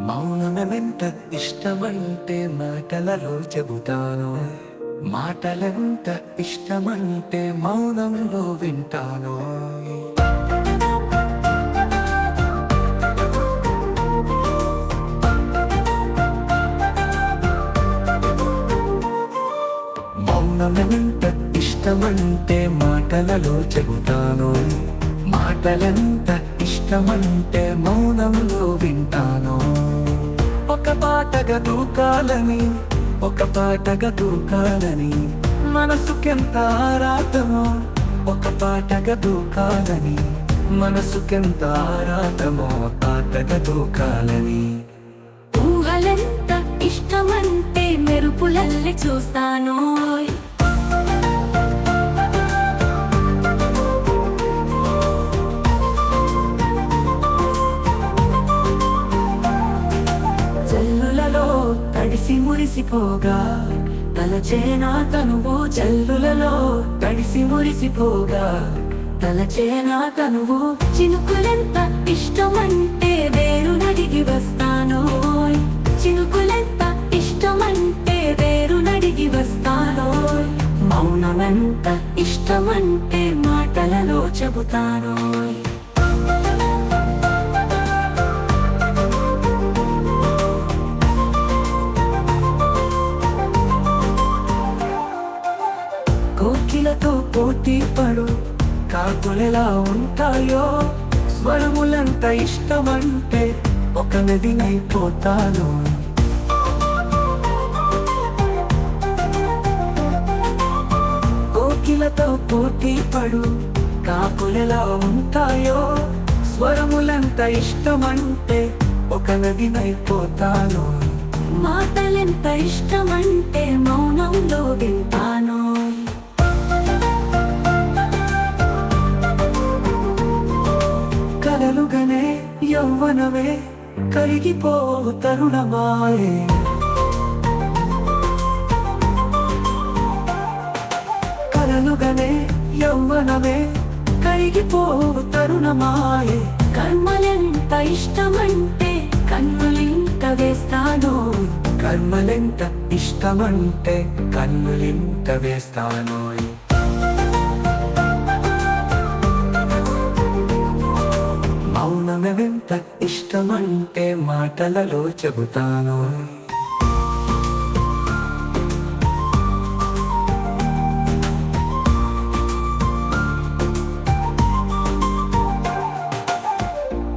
మౌనమెంత ఇష్టమంటే మాటలలో చెబుతాను. మాటలెంత ఇష్టమంటే మౌనంలో వింటాను. మౌనమెంత ఇష్టమంటే మాటలలో చెబుతాను. మాటలెంత ఇష్టమంటే మౌనంలో వింటాను. పాటగా దూకాలని ఒక పాటగా దూకాలని. మనసుకెంత ఆరాటమో ఒక పాటగా దూకాలని. మనసుకెంత ఆరాటమో పాటగా దూకాలని. ఊహలెంత ఇష్టమంటే మెరుపులల్లి చూస్తాను తడిసి మురిసిపోగా. తలచేనా తనువు జల్లులలో తడిసి మురిసిపోగా. తలచేనా తనువు చినుకులెంత ఇష్టమంటే వేరు నడిగి వస్తాను. చినుకులెంత ఇష్టమంటే వేరు నడిగి వస్తాను. మౌనమెంత ఇష్టమంటే మాటలలో చెబుతాను. కోకిలతో పోటీ పడు. కాకులెలా ఉంటాయో? స్వరములంత ఇష్టమంటే ఒక నదినైపోతాను కోకిలతో పోటీ పడు. కాకులెలా ఉంటాయో? స్వరములంత ఇష్టమంటే ఒక నదినైపోతాను మాటలెంత ఇష్టమంటే మౌనంలో వింటాను. కలలుగనే యౌవనమే కరిగిపో తరుణమాయే. కలలుగనే యౌవనమే కరిగిపో తరుణమాయే. కర్మలెంత ఇష్టమంటే కన్నులింట వేస్తాను. కర్మలెంత ఇష్టమంటే కన్నులింత వేస్తాను. ఇష్టమంటే మాటలలో చెబుతాను.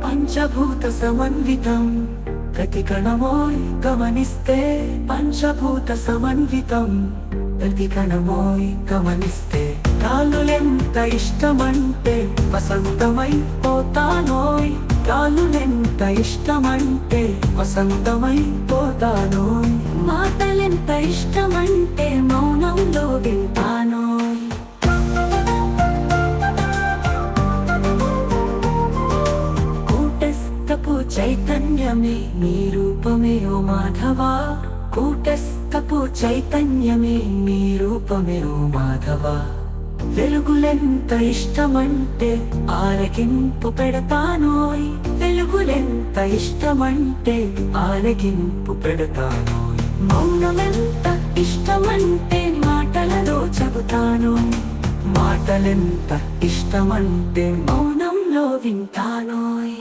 పంచభూత సమన్వితం ప్రతి కణమోయ్ గమనిస్తే పంచభూత సమన్వితం ప్రతి కణమోయ్ గమనిస్తే కాలులెంత ఇష్టమంటే వసంతమై పోతానోయ్. కాలులెంత ఇష్టమంటే వసంతమైపోతాను మాటలెంత ఇష్టమంటే మౌనంలో వింటాను. కూటస్థపు చైతన్యమే మీ రూపమే ఓ మాధవా. కూటస్థపు చైతన్యమే మీ రూపమే ఓ మాధవా. వెలుగులెంత ఇష్టమంటే ఆరగింపు పెడతానోయ్. వెలుగులెంత ఇష్టమంటే ఆరగింపు పెడతానోయ్. మౌనమెంత ఇష్టమంటే మాటలలో చెబుతాను మాటలెంత ఇష్టమంటే మౌనంలో వింటానోయ్.